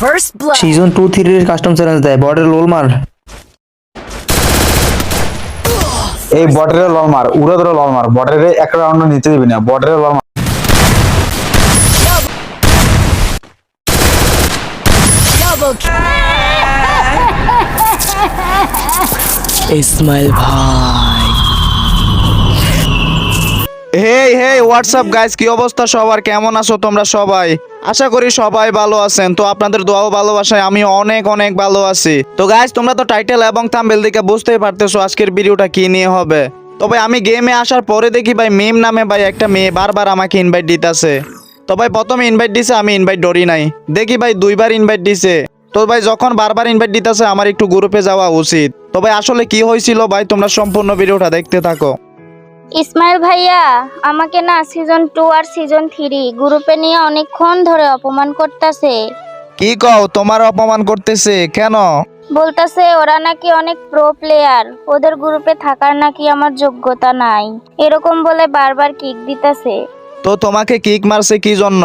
First blood. Season two থ্রির custom challenge দেয়। Border লোল মার। এই বর্ডারে লল মার। উড়ে ধরে লল মার। বর্ডারে এক রাউন্ড নিতে দিবি না। বর্ডারে লল মার। Double ইসমাইল ভাই। হোয়াটসঅ্যাপ গাইস কি অবস্থা সবার? কেমন আছো তোমরা সবাই? আশা করি সবাই ভালো আছেন। তো আপনাদের দোয়াও ভালোবাসায় আমি অনেক অনেক ভালো আছি। তো গাইস তোমরা তো টাইটেল এবং থাম্বনেল দেখে বুঝতেই পারতেছো আজকের ভিডিওটা কি নিয়ে হবে। তবে আমি গেমে আসার পরে দেখি ভাই মেম নামে ভাই একটা মেয়ে বারবার আমাকে ইনভাইট দিতেছে। তো ভাই, প্রথমে ইনভাইট দিছে, আমি ইনভাইট ডরি নাই। দেখি ভাই, দুইবার ইনভাইট দিছে। তো ভাই, যখন বারবার ইনভাইট দিতেছে, আমার একটু গ্রুপে যাওয়া উচিত। তবে আসলে কি হয়েছিল ভাই, তোমরা সম্পূর্ণ ভিডিওটা দেখতে থাকো। ইসমাইল ভাইয়া আমাকে না সিজন টু আর সিজন থ্রি গ্রুপে নিয়ে অনেকক্ষণ ধরে অপমান করতেছে। কি কও তোমার অপমান করতেছে কেন? বলতেছে ওরা নাকি অনেক প্রো প্লেয়ার ওদের গ্রুপে থাকার নাকি আমার যোগ্যতা নাই। এরকম বলে বারবার কিক দিতেছে। তো তোমাকে কিক মারছে কি জন্য?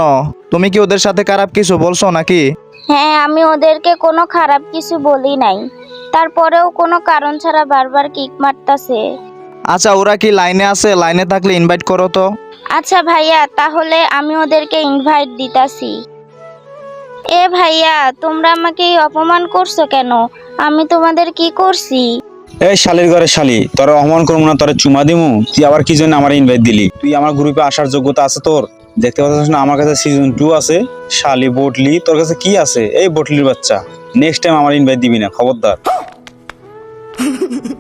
তুমি কি ওদের সাথে খারাপ কিছু বলছো নাকি? হ্যাঁ আমি ওদেরকে কোনো খারাপ কিছু বলি নাই। তারপরেও কোনো কারণ ছাড়া বারবার কিক মারতাছে। আচ্ছা ওরা কি লাইনে আছে? লাইনে থাকলে ইনভাইট করো তো। আচ্ছা ভাইয়া তাহলে আমি ওদেরকে ইনভাইট দিতাছি। এ ভাইয়া তোমরা আমাকে অপমান করছ কেন? আমি তোমাদের কি করছি? এই শালির ঘরে শালি তোর অপমান করব না তোর চুমা দিমু। তুই আবার কি জন্য আমার ইনভাইট দিলি? তুই আমার গ্রুপে আসার যোগ্যতা আছে তোর? দেখতে পাচ্ছিস না আমার কাছে সিজন টু আছে। শালি বটলি তোর কাছে কি আছে? এই বটলির বাচ্চা। নেক্সট টাইম আমার ইনভাইট দিবি না খবরদার।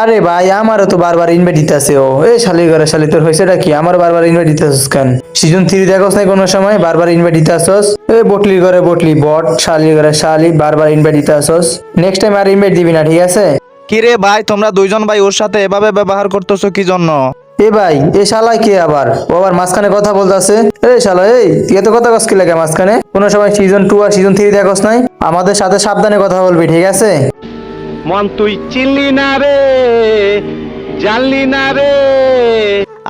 আরে ভাই আমারও তো বারবার ইনভাইট দিতেছে ও। এই শালি ঘরে শালি তোর হয়েছেটা কি? আমার বারবার ইনভাইট দিতেছিস কেন? সিজন থ্রি দেখোস নাই কোনো সময়? বারবার ইনভাইট দিতে আসোস এই বটলির ঘরে বটলি বট শালি ঘরে শালি বারবার ইনভাইট দিতে আসোস নেক্সট টাইম আর ইনভাইট দিবি না ঠিক আছে? কি রে ভাই তোমরা দুইজন ভাই ওর সাথে এভাবে ব্যবহার করতেছো কি জন্য? এ ভাই এ শালাই কে আবার? ও আবার মাঝখানে কথা বলতেছে। এই শালা এই তুই এত কথা কস কি লাগে মাঝখানে? কোনো সময় সিজন টু আর সিজন থ্রি দেখোস নাই? আমাদের সাথে সাবধানে কথা বলবি ঠিক আছে? মন তুই চিনলি না রে জানলি না রে।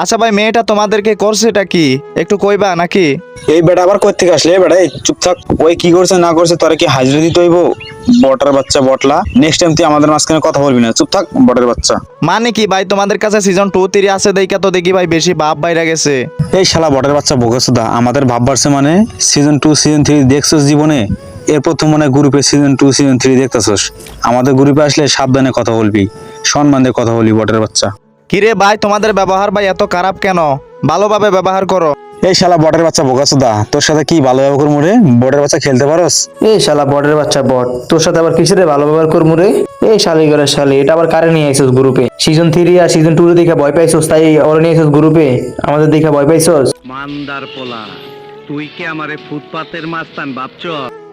আচ্ছা ভাই মেয়েটা তোমাদেরকে করছেটা কি? একটু কইবা নাকি? এই বেটা আবার কই থেকে আসলে বেটা এই চুপ থাক। ওই কি করছে না করছে তোরা কি হাজিরা দিতে হইব? বটার বাচ্চা বটলা। নেক্সট টাইম তুই আমাদের মাঝখানে কথা বলবি না। চুপ থাক বটের বাচ্চা। মানে কি ভাই তোমাদের কাছে সিজন টু থ্রি আছে দেখা তো দেখি ভাই বেশি বাপ বাইরা গেছে। এই শালা বটের বাচ্চা বকেসুদা আমাদের ভাব বাড়ছে মানে সিজন টু সিজন থ্রি দেখছস জীবনে? এরপর তো মনে গ্রুপে সিজন টু সিজন থ্রি দেখতেছস। আমাদের গ্রুপে আসলে সাবধানে কথা বলবি। সম্মান দিয়ে কথা বলবি বটের বাচ্চা। কি রে ভাই তোমাদের ব্যবহার ভাই এত খারাপ কেন? ভালোভাবে ব্যবহার করো। এই শালা বটের বাচ্চা বোকাসুদা তোর সাথে কি ভালো ব্যবহার করব রে? বটের বাচ্চা খেলতে পারোস? এই শালা বটের বাচ্চা বট তোর সাথে আবার কিসের ভালো ব্যবহার করব রে? এই শালি করে শালি এটা আবার কারে নিয়ে আইসোস গ্রুপে সিজন থ্রি আর সিজন টু দেখে ভয় পাইছোস তাই ওরা নিয়ে আইসোস গ্রুপে আমাদের দেখে ভয় পাইছোস মান্দার পোলা। তুই কি আমারে ফুটপাতের মাস্তান ভাবছ?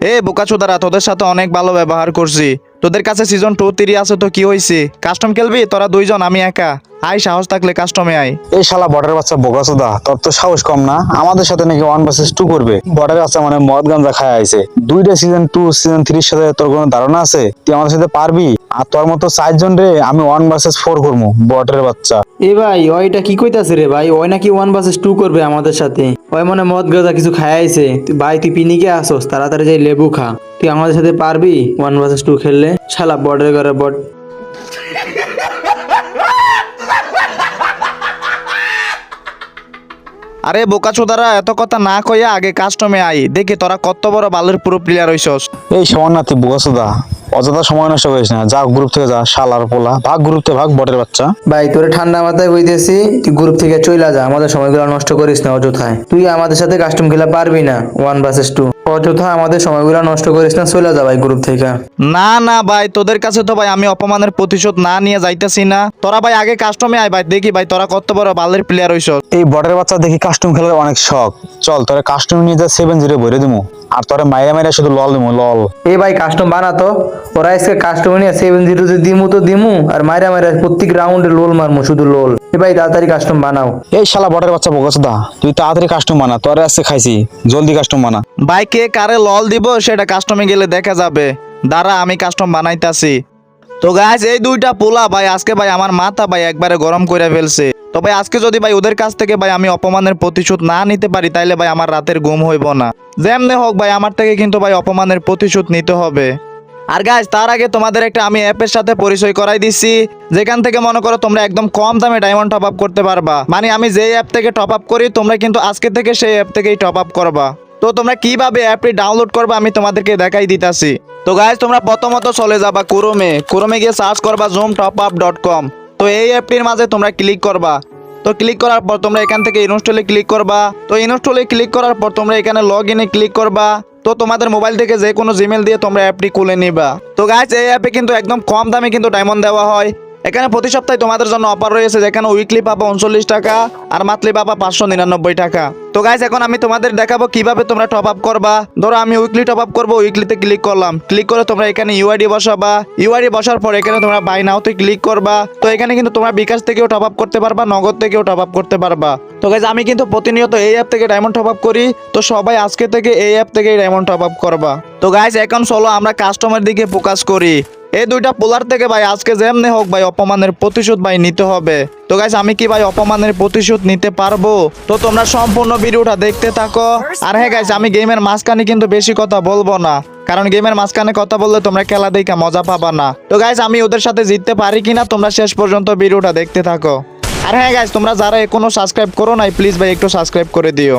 এ বোকাচোদারা তোদের সাথে অনেক ভালো ব্যবহার করছি। তোদের কাছে সিজন টু থ্রি আছে তো কি হয়েছে কাস্টম খেলবি? তোরা দুইজন আমি একা। আই সাহস থাকলে কাস্টমে আই এই শালা বটের বাচ্চা বোকাসুদা তোর তো সাহস কম না? আমাদের সাথে নাকি ওয়ান ভার্সেস টু করবে? বটের বাচ্চা মানে মদ গাঞ্জা খায় আইছে। দুইটা সিজন টু সিজন থ্রির সাথে তোর কোনো ধারণা আছে? তুই আমাদের সাথে পারবি? আর তোর মতো চারজন রে আমি ওয়ান ভার্সেস ফোর করব বটের বাচ্চা। এ ভাই ওইটা কি কইতাছে রে ভাই? ওই নাকি ওয়ান ভার্সেস টু করবে আমাদের সাথে? ওই মনে মদ গাঁজা কিছু খাইছে ভাই তুই পিনিকে আসোস তাড়াতাড়ি যাই লেবু খা। তুই আমাদের সাথে পারবি? ওয়ান ভার্সেস টু খেললে? শালা বটের ঘরে বট। আরে বোকা চোদারা এত কথা না কইয়া আগে কাস্টমে আই দেখি তোরা কত বড় বালের পুরো প্লেয়ার হইছস। এই সমান না তুই বোকাসুদা অযথা সময় নষ্ট করিস না। যা গ্রুপ থেকে যা শালার পোলা। ভাগ গ্রুপ থেকে ভাগ বটের বাচ্চা। ভাই তোরে ঠান্ডা মাথায় কইতেছি তুই গ্রুপ থেকে চইলা যা। আমাদের সময়গুলো নষ্ট করিস না অযথায়। তুই আমাদের সাথে কাস্টম খেলা পারবি না ওয়ান ভার্সেস টু অযথা আমাদের সময়গুলো নষ্ট করিস না চইলা যা ভাই গ্রুপ থেকে। না না ভাই তোদের কাছে তো ভাই আমি অপমানের প্রতিশোধ না নিয়ে যাইতেছি না। তোরা ভাই আগে কাস্টমে আয় ভাই দেখি ভাই তোরা কত বড় বালের প্লেয়ার হইছস। এই বটের বাচ্চা দেখি কাস্টম খেলার অনেক শখ। চল তোরা কাস্টম নিয়ে যা সেভেন জিরো ভরে দিমু। আর তোরে মাইরা মাইরা শুধু লল দিমু লল। এ ভাই কাস্টম বানাতো ওরা আজকে কাস্টম নিয়ে সেভেন জিরো দিমু তো দিমু আর মাইরা মাইরা প্রত্যেক রাউন্ডে লোল মারমু শুধু লোল। এ ভাই তাড়াতাড়ি কাস্টম বানাও। এই শালা বটের বাচ্চা বকসদা তুই তাড়াতাড়ি কাস্টম বানা তোরে আজকে খাইছি জলদি কাস্টম বানা। ভাই কে কারে লল দিব সেটা কাস্টমে গেলে দেখা যাবে। দাঁড়া আমি কাস্টম বানাইতাছি। তো গাছ এই দুইটা পোলা ভাই, আজকে ভাই আমার মাথা ভাই একবারে গরম করে ফেলছে। তো ভাই, আজকে যদি ভাই ওদের কাছ থেকে ভাই আমি অপমানের প্রতিশোধ না নিতে পারি, তাইলে ভাই আমার রাতের ঘুম হইব না। যেমনে হোক ভাই, আমার থেকে কিন্তু ভাই অপমানের প্রতিশোধ নিতে হবে। আর গাছ তার আগে তোমাদের একটা আমি অ্যাপের সাথে পরিচয় করাই দিচ্ছি। যেখান থেকে মনে করো তোমরা একদম কম দামে ডায়মন্ড টপ আপ করতে পারবা। মানে আমি যেই অ্যাপ থেকে টপ আপ করি, তোমরা কিন্তু আজকে থেকে সেই অ্যাপ থেকেই টপ আপ করবা। তো তোমরা কীভাবে অ্যাপটি ডাউনলোড করবা আমি তোমাদেরকে দেখাই দিতাছি। তো গাইজ তোমরা প্রথমত চলে যাবা কুরোমে কুরোমে গিয়ে সার্চ করবা zoom top up dot com তো এই অ্যাপটির মাঝে তোমরা ক্লিক করবা। তো ক্লিক করার পর তোমরা এখান থেকে ইনস্টলে ক্লিক করবা। তো ইনস্টলে ক্লিক করার পর তোমরা এখানে লগ ইনে ক্লিক করবা। তো তোমাদের মোবাইল থেকে যে কোনো জিমেল দিয়ে তোমরা অ্যাপটি খুলে নিবা। তো গাইজ এই অ্যাপে কিন্তু একদম কম দামে কিন্তু ডায়মন্ড দেওয়া হয়। এখানে প্রতি সপ্তাহে তোমাদের জন্য অফার রয়েছে যেখানে উইকলি পাবা উনচল্লিশ টাকা আর মান্থলি পাবা পাঁচশো নিরানব্বই টাকা। তো গাইজ এখন আমি তোমাদের দেখাবো কীভাবে তোমরা টপ আপ করবা। ধরো আমি উইকলি টপ আপ করব উইকলিতে ক্লিক করলাম। ক্লিক করে তোমরা এখানে ইউআইডি বসাবা। ইউআইডি বসার পর এখানে তোমরা বাই নাওতে ক্লিক করবা। তো এখানে কিন্তু তোমরা বিকাশ থেকেও টপ আপ করতে পারবা, নগদ থেকেও টপ আপ করতে পারবা। তো গাইজ আমি কিন্তু প্রতিনিয়ত এই অ্যাপ থেকে ডায়মন্ড টপ আপ করি। তো সবাই আজকে থেকে এই অ্যাপ থেকেই ডায়মন্ড টপ আপ করবা। তো গাইজ এখন চলো আমরা কাস্টমার দিকে ফোকাস করি। এই দুইটা পোলার থেকে ভাই আজকে যেমনি হোক ভাই অপমানের প্রতিশোধ ভাই নিতে হবে। তো গাইস আমি কি ভাই অপমানের প্রতিশোধ নিতে পারব? তো তোমরা সম্পূর্ণ ভিডিওটা দেখতে থাকো। আর হ্যাঁ গাইস আমি গেমের মাঝখানে কিন্তু বেশি কথা বলব না। কারণ গেমের মাঝখানে কথা বললে তোমরা খেলা দেখে মজা পাবা না। তো গাইস আমি ওদের সাথে জিততে পারি কিনা তোমরা শেষ পর্যন্ত ভিডিওটা দেখতে থাকো। আর হ্যাঁ গাইস তোমরা যারা এখনও সাবস্ক্রাইব করো নাই প্লিজ ভাই একটু সাবস্ক্রাইব করে দিও।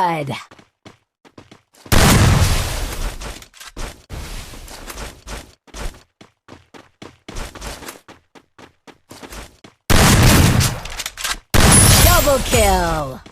blood. Double kill.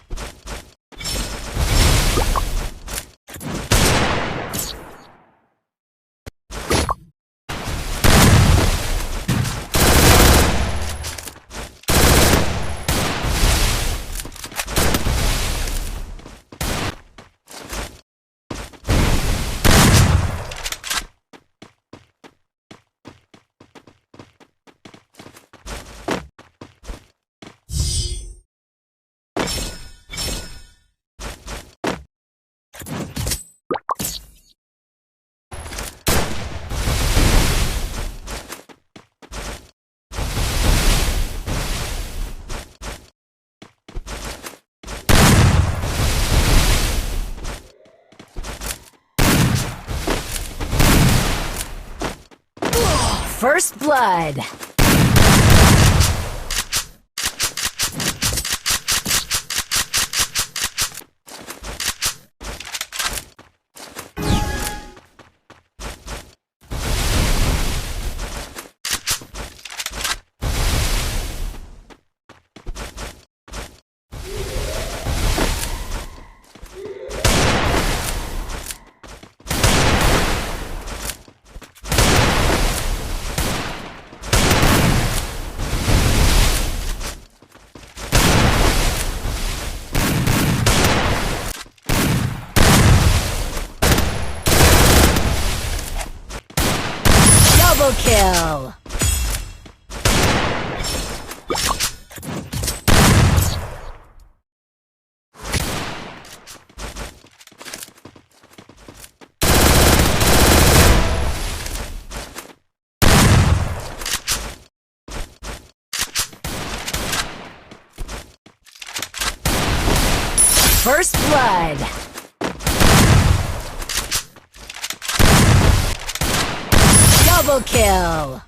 First blood. Double kill. First blood. Double kill.